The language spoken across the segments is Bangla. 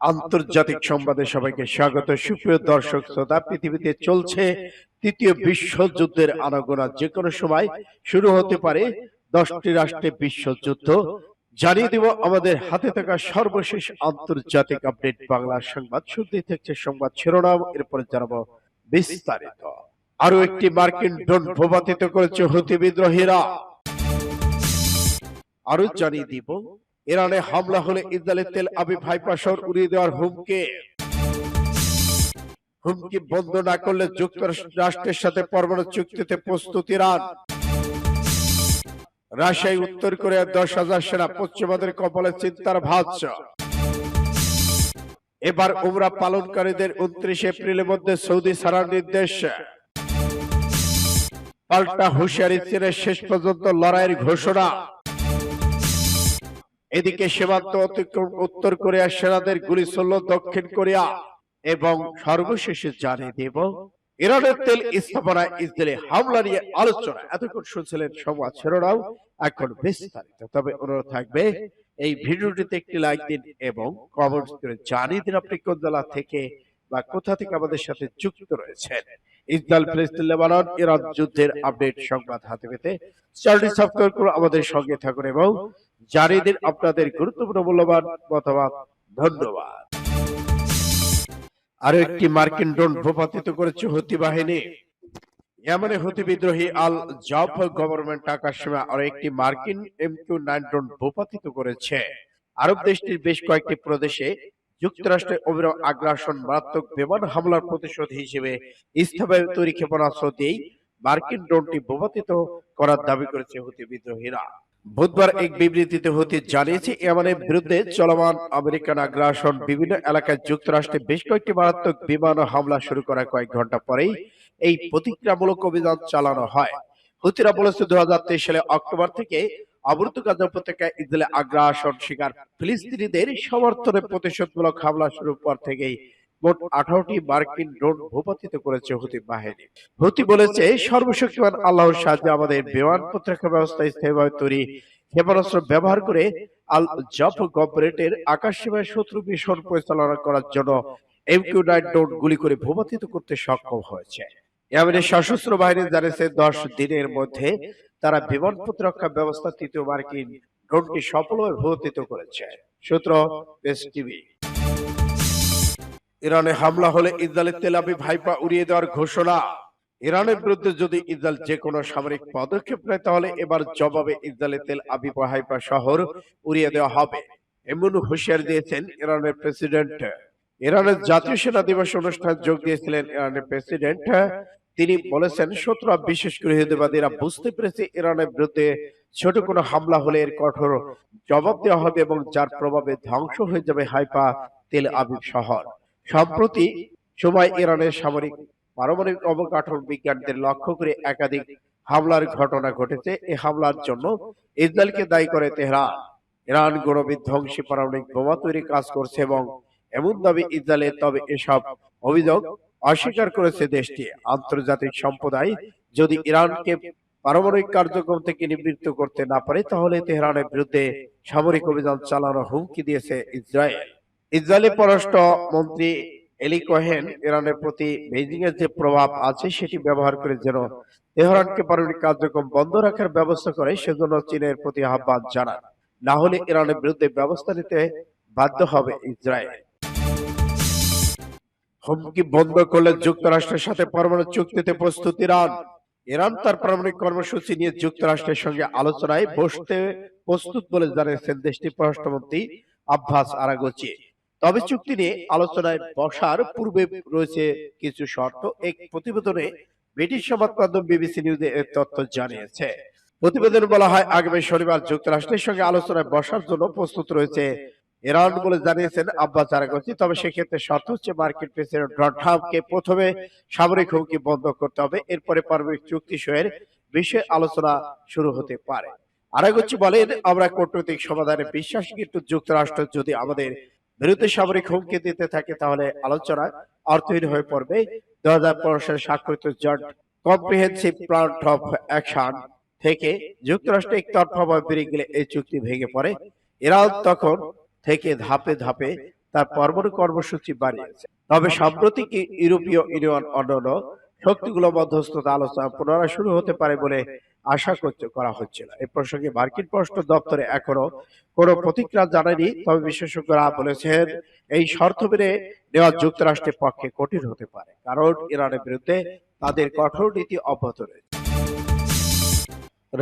আন্তর্জাতিক সংবাদে সবাইকে স্বাগত। সুপ্রিয় দর্শক শ্রোতা পৃথিবীতে চলছে তৃতীয় বিশ্বযুদ্ধের আনাগোনা। যে কোনো সময় শুরু হতে পারে দশটি রাষ্ট্রে বিশ্বযুদ্ধ। জানিয়ে দিব আমাদের হাতে থাকা সর্বশেষ আন্তর্জাতিক আপডেট বাংলা সংবাদ। শুনতে থাকছে সংবাদ শিরোনাম। এরপরে জানাব বিস্তারিত। আরও একটি মার্কিন ড্রোন ভূপাতিত করেছে হুতি বিদ্রোহীরা। আরও জানিয়ে দিব ইরানে হামলা হলে ইসরায়েলের তেল আবি ভাইপাসর উড়িয়ে দেওয়ার হুমকি। হুমকি বন্ধ না করলে যুক্তরাষ্ট্রের সাথে পরমাণু চুক্তিতে প্রস্তুত ইরান। রাশিয়ায় উত্তর কোরিয়ার দশ হাজার সেনা পশ্চিমাদের কপালে চিন্তার ভাঁজ। এবার উমরা পালনকারীদের উনত্রিশ এপ্রিলের মধ্যে সৌদি ছাড়ার নির্দেশ। পাল্টা হুঁশিয়ারি চীনের শেষ পর্যন্ত লড়াইয়ের ঘোষণা। এদিকে সীমান্ত অতিক্রম উত্তর কোরিয়ার সেনাদের গুলি চলল দক্ষিণ কোরিয়া এবং সর্বশেষে জানিয়ে দেব, ইরানের তেল স্থাপনায় ইসরায়েলি হামলা নিয়ে আলোচনা। এতক্ষণ শুনছিলেন সংবাদ শিরোনাম, এখন বিস্তারিত। তবে অনুরোধ থাকবে, এই ভিডিওটিতে একটি লাইক দিন এবং কমেন্টস করে জানিয়ে দিন আপনি কোন জেলা থেকে বা কোথা থেকে আমাদের সাথে যুক্ত রয়েছেন। ইসরায়েল, ফিলিস্তিন, লেবানন, ইরান যুদ্ধের আপডেট সংবাদ হাতে পেতে চ্যানেলটি সাবস্ক্রাইব করে আমাদের সঙ্গে থাকুন এবং দিন আপনাদের গুরুত্বপূর্ণ মূল্যবান মতামত। ধন্যবাদ। আরও একটি মার্কিন ড্রোন ভূপাতিত করেছে হুতি বাহিনী। ইয়ামানে হুতি বিদ্রোহী আল জাফ গভর্নমেন্ট আকাশ সীমা আরও একটি মার্কিন এম কিউ নাইন ড্রোন ভূপাতিত করেছে। আরব দেশটির বেশ কয়েকটি প্রদেশে যুক্তরাষ্ট্রের অবিরাম আগ্রাসন মারাত্মক বিমান হামলার প্রতিশোধ হিসেবে ইস্তফায় তৈরি ক্ষেপণাস্ত্র দিয়েই মার্কিন ড্রোনটি ভূপাতিত করার দাবি করেছে হুতি বিদ্রোহীরা। বুধবার এক বিবৃতিতে হতে জানিয়েছে ইয়েমেনের বিরুদ্ধে চলমান আমেরিকান আগ্রাসন বিভিন্ন এলাকায় যুক্তরাষ্ট্রে বেশ কয়েকটি মারাত্মক বিমান হামলা শুরু করার কয়েক ঘণ্টা পরেই এই প্রতিক্রিয়ামূলক অভিযান চালানো হয়। হুতিরা বলেছে দু হাজার তেইশ সালে অক্টোবর থেকে অবরুদ্ধ গাজা উপত্যকায় ইসরায়েলে আগ্রাসন শিকার ফিলিস্তিনিদের সমর্থনে প্রতিশোধমূলক হামলা শুরুর পর থেকেই মোট আঠারোটি মার্কিন ড্রোন ভূপাতিত করেছে হুতি বাহিনী। হুতি বলেছে, সর্বশক্তিমান আল্লাহর সাহায্যে আমাদের বিমান ব্যবস্থা স্থায়ীভাবে তৈরি। ক্ষেপণাস্ত্র ব্যবহার করে আল জফ শত্রু মিশন পরিচালনা করার জন্য এম কিউ নাইন গুলি করে ভূপাতিত করতে সক্ষম হয়েছে। ইয়েমেনের সশস্ত্র বাহিনী জানিয়েছে, দশ দিনের মধ্যে তারা বিমান প্রতিরক্ষা ব্যবস্থা তৃতীয় মার্কিন ড্রোনটি সফলভাবে ভূপাতিত করেছে। সূত্র টিভি। ইরানে হামলা হলে ইসরায়েলের তেল আবি ভাইপা উড়িয়ে দেওয়ার ঘোষণা। ইরানের বিরুদ্ধে যদি ইসরায়েল যে কোনো সামরিক পদক্ষেপ নেয়, তাহলে এবার জবাবে ইসরায়েলের তেল আবি ভাইপা শহর উড়িয়ে দেওয়া হবে। এমন হুঁশিয়ারি দিয়েছেন ইরানের প্রেসিডেন্ট। ইরানের জাতীয় সেনা দিবস অনুষ্ঠানে যোগ দিয়েছিলেন ইরানের প্রেসিডেন্ট। তিনি বলেছেন, শত্রুরা, বিশেষ করে ইহুদিবাদীরা, বুঝতে পেরেছে ইরানের বিরুদ্ধে ছোট কোনো হামলা হলে এর কঠোর জবাব দেওয়া হবে এবং যার প্রভাবে ধ্বংস হয়ে যাবে হাইপা তেল আবিব শহর। সম্প্রতি সময় ইরানের সামরিক পারমাণবিক অবকাঠামো বিজ্ঞানদের লক্ষ্য করে একাধিক হামলার ঘটনা ঘটেছে। এই হামলার জন্য ইসরায়েলকে দায়ী করে তেহরান। ইরান গণবিধ্বংসী পারমাণবিক বোমা তৈরি কাজ করছে এবং এমন দাবি ইসরায়েলের তবে এসব অভিযোগ অস্বীকার করেছে দেশটি। আন্তর্জাতিক সম্প্রদায় যদি ইরানকে পারমাণবিক কার্যক্রম থেকে নিবৃত্ত করতে না পারে তাহলে তেহরানের বিরুদ্ধে সামরিক অভিযান চালানোর হুমকি দিয়েছে ইসরায়েল। ইসরায়েলি পররাষ্ট্র মন্ত্রী এলি কোহেন ইরানের প্রতি বেজিং এর যে প্রভাব আছে সেটি ব্যবহার করে যেন তেহরানকে পারমাণবিক কার্যক্রম বন্ধ রাখার ব্যবস্থা করে সেজন্য চীনের প্রতি আহ্বান জানান। না হলে ইরানের বিরুদ্ধে ব্যবস্থা নিতে বাধ্য হবে ইসরায়েল। হুমকি বন্ধ করলে যুক্তরাষ্ট্রের সাথে পরমাণু চুক্তিতে প্রস্তুত ইরান। ইরান তার পারমাণবিক কর্মসূচি নিয়ে যুক্তরাষ্ট্রের সঙ্গে আলোচনায় বসতে প্রস্তুত বলে জানিয়েছেন দেশটির পররাষ্ট্রমন্ত্রী আব্বাস আরাগোচি। তবে চুক্তি নিয়ে আলোচনায় বসার পূর্বে রয়েছে কিছু শর্ত। এক প্রতিবেদনে ব্রিটিশ সংবাদ মাধ্যম বিবিসি নিউজে এর তথ্য জানিয়েছে। প্রতিবেদনে বলা হয় আগামী শনিবার যুক্তরাষ্ট্রের সঙ্গে আলোচনায় বসার জন্য প্রস্তুত রয়েছে ইরান বলে জানিয়েছেন আব্বাস আরাগোচি তবে সেক্ষেত্রে শর্ত হচ্ছে মার্কিন প্রেসিডেন্ট ডোনাল্ড ট্রাম্পকে প্রথমে সামরিক হুমকি বন্ধ করতে হবে। এরপরে পারমাণবিক চুক্তি সহের বিষয়ে আলোচনা শুরু হতে পারে। আরাগোচি বলেন আমরা কূটনৈতিক সমাধানে বিশ্বাস কিন্তু যুক্তরাষ্ট্র যদি আমাদের বিরুদ্ধে সামরিক হুমকি দিতে থাকে, তাহলে আলোচনা অর্থহীন হয়ে পড়বে। দু হাজার পনেরো সালে স্বাক্ষরিত joint comprehensive plan of action থেকে যুক্তরাষ্ট্র একতরফাভাবে বেরিয়ে গেলে এই চুক্তি ভেঙে পড়ে। ইরান তখন থেকে ধাপে ধাপে তার পরমাণু কর্মসূচি বাড়িয়েছে। তবে সাম্প্রতিক ইউরোপীয় ইউনিয়ন অন্যান্য শক্তিগুলো মধ্যস্থতা আলোচনা পুনরায় শুরু হতে পারে বলে আশা করতে করা হচ্ছিল। এই প্রসঙ্গে মার্কিন পররাষ্ট্র দপ্তরে এখনও কোনো প্রতিক্রিয়া জানায়নি, তবে বিশেষজ্ঞরা বলেছেন এই শর্ত মেনে নেওয়া যুক্তরাষ্ট্রের পক্ষে কঠিন হতে পারে, কারণ ইরানের বিরুদ্ধে তাদের কঠোর নীতি অব্যাহত রয়েছে।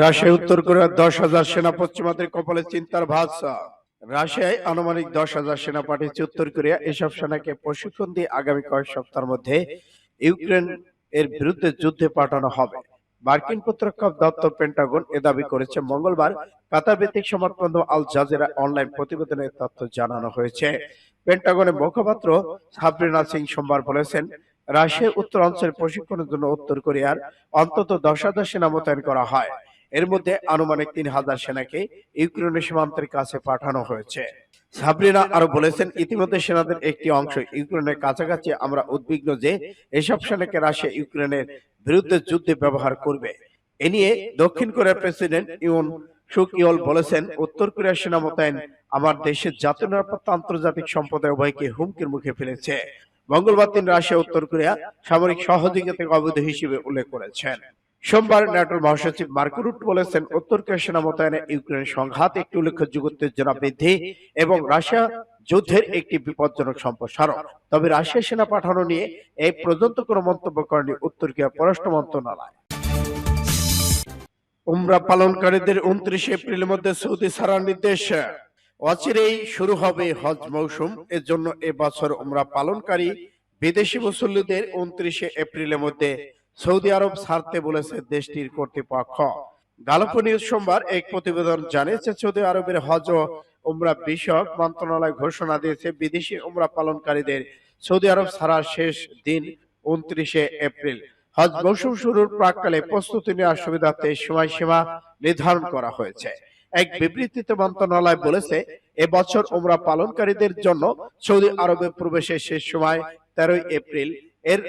রাশিয়া, উত্তর কোরিয়ার দশ হাজার সেনা পশ্চিমাদের কপালে চিন্তার ভাষা। রাশিয়ায় আনুমানিক দশ হাজার সেনা পাঠিয়েছে উত্তর কোরিয়া। এসব সেনাকে প্রশিক্ষণ দিয়ে আগামী কয়েক সপ্তাহের মধ্যে ইউক্রেন এর বিরুদ্ধে যুদ্ধে পাঠানো হবে। মার্কিন প্রতিরক্ষা দপ্তর পেন্টাগন এ দাবি করেছে, মঙ্গলবার কাতার ভিত্তিক সংবাদপত্র আল জাজিরা অনলাইন প্রতিবেদনে তথ্য জানানো হয়েছে। পেন্টাগনের মুখপাত্র সাবরিনা সিং সোমবার বলেছেন, রাশিয়ার উত্তর অঞ্চলের প্রশিক্ষণের জন্য উত্তর কোরিয়ার অন্তত দশ হাজার সেনা মোতায়েন করা হয়। এর মধ্যে আনুমানিক তিন হাজার সেনাকে ইউক্রেনের সীমান্তের কাছে পাঠানো হয়েছে। সাবরিনা আরও বলেছেন, ইতিমধ্যে সেনাদের একটি অংশ ইউক্রেনের কাছাকাছি। আমরা উদ্বিগ্ন যে এসব সেনাকে রাশিয়া ইউক্রেনের বিরুদ্ধে যুদ্ধে ব্যবহার করবে। এ নিয়ে দক্ষিণ কোরিয়ার প্রেসিডেন্ট ইউন সুক ইয়ল বলেছেন, উত্তর কোরিয়ার সেনা মোতায়েন আমার দেশের জাতীয় নিরাপত্তা আন্তর্জাতিক সম্প্রদায় উভয়কে হুমকির মুখে ফেলেছে। মঙ্গলবার দিন রাশিয়া, উত্তর কোরিয়া সামরিক সহযোগিতাকে অবৈধ হিসেবে উল্লেখ করেছেন। সোমবার ন্যাটোর মহাসচিব মার্কো রুট বলেছেন, উত্তর সেনা মোতায়েনে ইউক্রেনের সংঘাত একটি উল্লেখযোগ্য উত্তেজনা বৃদ্ধি এবং রাশিয়া যুদ্ধের একটি বিপজ্জনক সম্প্রসারণ। তবে রাশিয়া সেনা পাঠানো নিয়ে এই পর্যন্ত কোনো মন্তব্য করেনি উত্তর কোরিয়া পররাষ্ট্র মন্ত্রণালয়। উমরা পালনকারীদের উনত্রিশ এপ্রিলের মধ্যে সৌদি ছাড়ার নির্দেশ। অচিরেই শুরু হবে হজ মৌসুম। এর জন্য এবছর উমরা পালনকারী বিদেশি মুসল্লিদের উনত্রিশে এপ্রিলের মধ্যে সৌদি আরব ছাড়তে বলেছে দেশটির কর্তৃপক্ষ। গালফ সোমবার এক প্রতিবেদন জানিয়েছে, সৌদি আরবের হজ ও উমরা বিষয়ক মন্ত্রণালয় ঘোষণা দিয়েছে, বিদেশি উমরা পালনকারীদের সৌদি আরব ছাড়ার শেষ দিন উনত্রিশে এপ্রিল। হজ মৌসুম শুরুর প্রাককালে প্রস্তুতি নেওয়ার সুবিধার্থে সময়সীমা নির্ধারণ করা হয়েছে। এক বিবৃতিতে মন্ত্রণালয় বলেছে, এবছর উমরা পালনকারীদের জন্য সৌদি আরবে প্রবেশের শেষ সময় তেরোই এপ্রিল। এর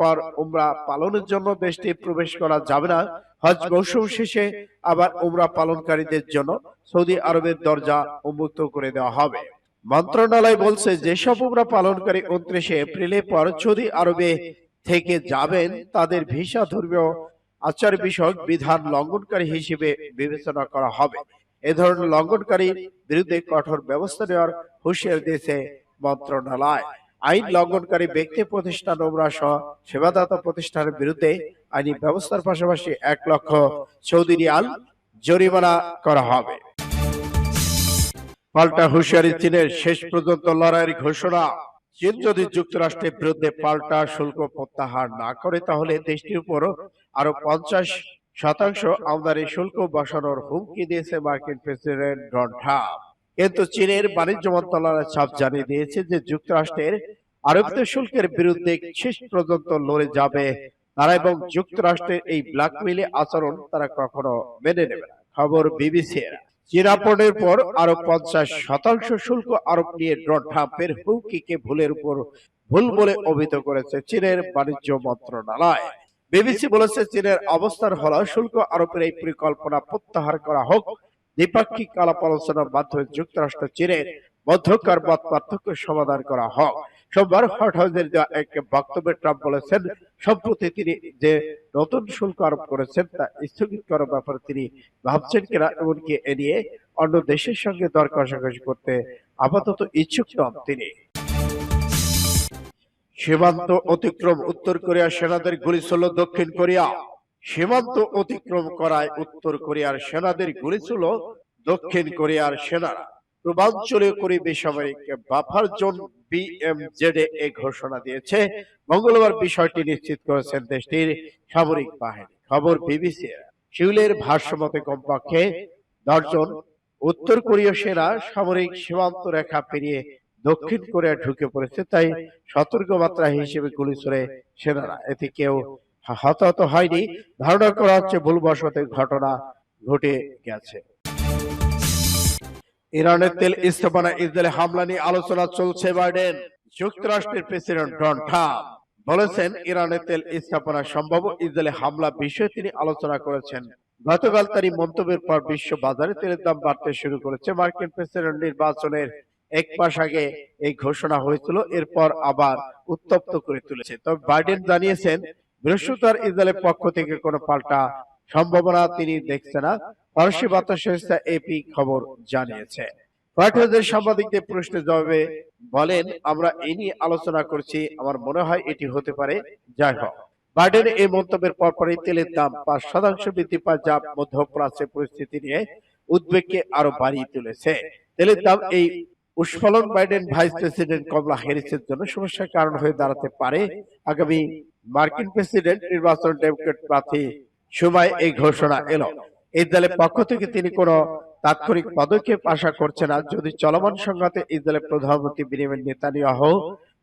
পর উমরা পালনের জন্য দেশটি প্রবেশ করা যাবে না। হজ মৌসুম শেষে আবার উমরা পালনকারীদের জন্য সৌদি আরবের দরজা উন্মুক্ত করে দেওয়া হবে। মন্ত্রণালয় বলছে, যেসব উমরা পালনকারী উনত্রিশে এপ্রিলের পর সৌদি আরবে থেকে যাবেন, তাদের ভিসা ধর্মীয় আচার বিষয়ক বিধান লঙ্ঘনকারী হিসেবে বিবেচনা করা হবে। এ ধরনের লঙ্ঘনকারীর বিরুদ্ধে কঠোর ব্যবস্থা নেওয়ার হুঁশিয়ার দিয়েছে মন্ত্রণালয়। আইন লঙ্ঘনকারী ব্যক্তি প্রতিষ্ঠান ওমরা সহ সেবাদাতা প্রতিষ্ঠানের বিরুদ্ধে আইনি ব্যবস্থার পাশাপাশি এক লক্ষ সৌদি রিয়াল জরিমানা করা হবে। পাল্টা হুঁশিয়ারি চীনের শেষ পর্যন্ত লড়াইয়ের ঘোষণা। চীন যদি যুক্তরাষ্ট্রের বিরুদ্ধে পাল্টা শুল্ক প্রত্যাহার না করে, তাহলে দেশটির উপর আরও পঞ্চাশ শতাংশ আমদানি শুল্ক বসানোর হুমকি দিয়েছে মার্কিন প্রেসিডেন্ট ডোনাল্ড ট্রাম্প। কিন্তু চীনের বাণিজ্য মন্ত্রণালয় ছাপ জানিয়ে দিয়েছে যে যুক্তরাষ্ট্রের আরোপিত শুল্কের বিরুদ্ধে শেষ পর্যন্ত লড়ে যাবে তারা এবং যুক্তরাষ্ট্রের এই ব্ল্যাকমেইলে আচরণ তারা কখনো মেনে নেবে না। খবর বিবিসি চীনা পর আরও পঞ্চাশ শতাংশ শুল্ক আরোপ নিয়ে ডোনাল্ড ট্রাম্পের হুমকিকে ভুলের উপর ভুল বলে অভিহিত করেছে চীনের বাণিজ্য মন্ত্রণালয়। বিবিসি বলেছে চীনের অবস্থান হলো শুল্ক আরোপের এই পরিকল্পনা প্রত্যাহার করা হোক। দ্বিপাক্ষিক আলাপ আলোচনার মাধ্যমে যুক্তরাষ্ট্র, চীনের মধ্যকার মত পার্থক্য সমাধান করা হোক। সোমবার হোয়াইট হাউসের এক বক্তব্যে ট্রাম্প বলেছেন, সম্প্রতি তিনি যে নতুন শুল্ক আরোপ করেছেন, তা স্থগিত করার ব্যাপারে তিনি ভাবছেন কিনা এমনকি এ নিয়ে অন্য দেশের সঙ্গে দর কষাকষি করতে আপাতত ইচ্ছুক নন তিনি। সীমান্ত অতিক্রম উত্তর কোরিয়ার সেনাদের গুলি ছিল দক্ষিণ কোরিয়া। সীমান্ত অতিক্রম করায় উত্তর কোরিয়ার সেনাদের গুলি ছিল দক্ষিণ কোরিয়ার সেনারা। পূর্বাঞ্চলীয় কোরি বেসামরিক বাফার জোন বিএমজেড এ ঘোষণা দিয়েছে মঙ্গলবার বিষয়টি নিশ্চিত করেছেন দেশটির সামরিক বাহিনী। খবর বিবিসি শিউলের ভাষ্যমতে কমপক্ষে দশজন উত্তর কোরীয় সেনা, সামরিক সীমান্ত রেখা পেরিয়ে দক্ষিণ কোরিয়া ঢুকে পড়েছে তাই সতর্ক মাত্রা হিসেবে গুলি ছড়ে সেনারা এতে কেউ হতাহত হয়নি ধারণা করা হচ্ছে ভুলবশত ঘটনা ঘটে গেছে। ইরানের তেল স্থাপনা ইসরায়েলে হামলা নিয়ে আলোচনা চলছে বাইডেন। যুক্তরাষ্ট্রের প্রেসিডেন্ট ডোনাল্ড ট্রাম্প বলেছেন ইরানের তেল স্থাপনা সম্ভব ইসরায়েলে হামলা বিষয়ে তিনি আলোচনা করেছেন। গতকাল তারই মন্তব্যের পর বিশ্ব বাজারে তেলের দাম বাড়তে শুরু করেছে। মার্কিন প্রেসিডেন্ট নির্বাচনের এক মাস আগে এই ঘোষণা হয়েছিল এরপর আবার উত্তপ্ত করে তুলেছে। তবে বাইডেন জানিয়েছেন বৃহস্পতিবার ইসরায়েলের পক্ষ থেকে কোনো পাল্টা সম্ভাবনা তিনি দেখছে না। ফরাসি বার্তা সংস্থা এপি খবর জানিয়েছে। হোয়াইট হাউসের সাংবাদিকদের প্রশ্নের জবাবে বলেন, আমরা এই নিয়ে আলোচনা করছি। আমার মনে হয় এটি হতে পারে। যাই হোক, বাইডেন এই মন্তব্যের পরপরই তেলের দাম পাঁচ শতাংশ বৃদ্ধি পায়, যা মধ্যপ্রাচ্যের পরিস্থিতি নিয়ে উদ্বেগকে আরও বাড়িয়ে তুলেছে। তেলের দাম এই উস্ফলন বাইডেন ভাইস প্রেসিডেন্ট কমলা হ্যারিসের জন্য সমস্যার কারণ হয়ে দাঁড়াতে পারে। আগামী মার্কিন প্রেসিডেন্ট নির্বাচন ডেমোক্রেট প্রার্থী সময় এই ঘোষণা এলো। ইসরায়েলের পক্ষ থেকে তিনি কোনো তাৎক্ষণিক পদক্ষেপ আশা করছে না। যদি চলমান সংঘাতে ইসরায়েলের প্রধানমন্ত্রী বিনিময় নেতানিয়াহ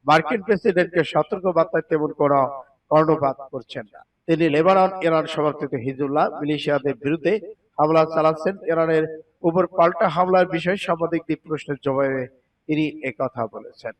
মার্কিন প্রেসিডেন্টকে সতর্ক বার্তায় তেমন কোনো কর্ণপাত করছেন না। তিনি লেবানন ইরান সমর্থিত হিজুল্লাহ মিলিশিয়াদের বিরুদ্ধে হামলা চালাচ্ছেন। ইরানের উপর পাল্টা হামলার বিষয়ে সাংবাদিকদের প্রশ্নের জবাবে তিনি একথা বলেছেন।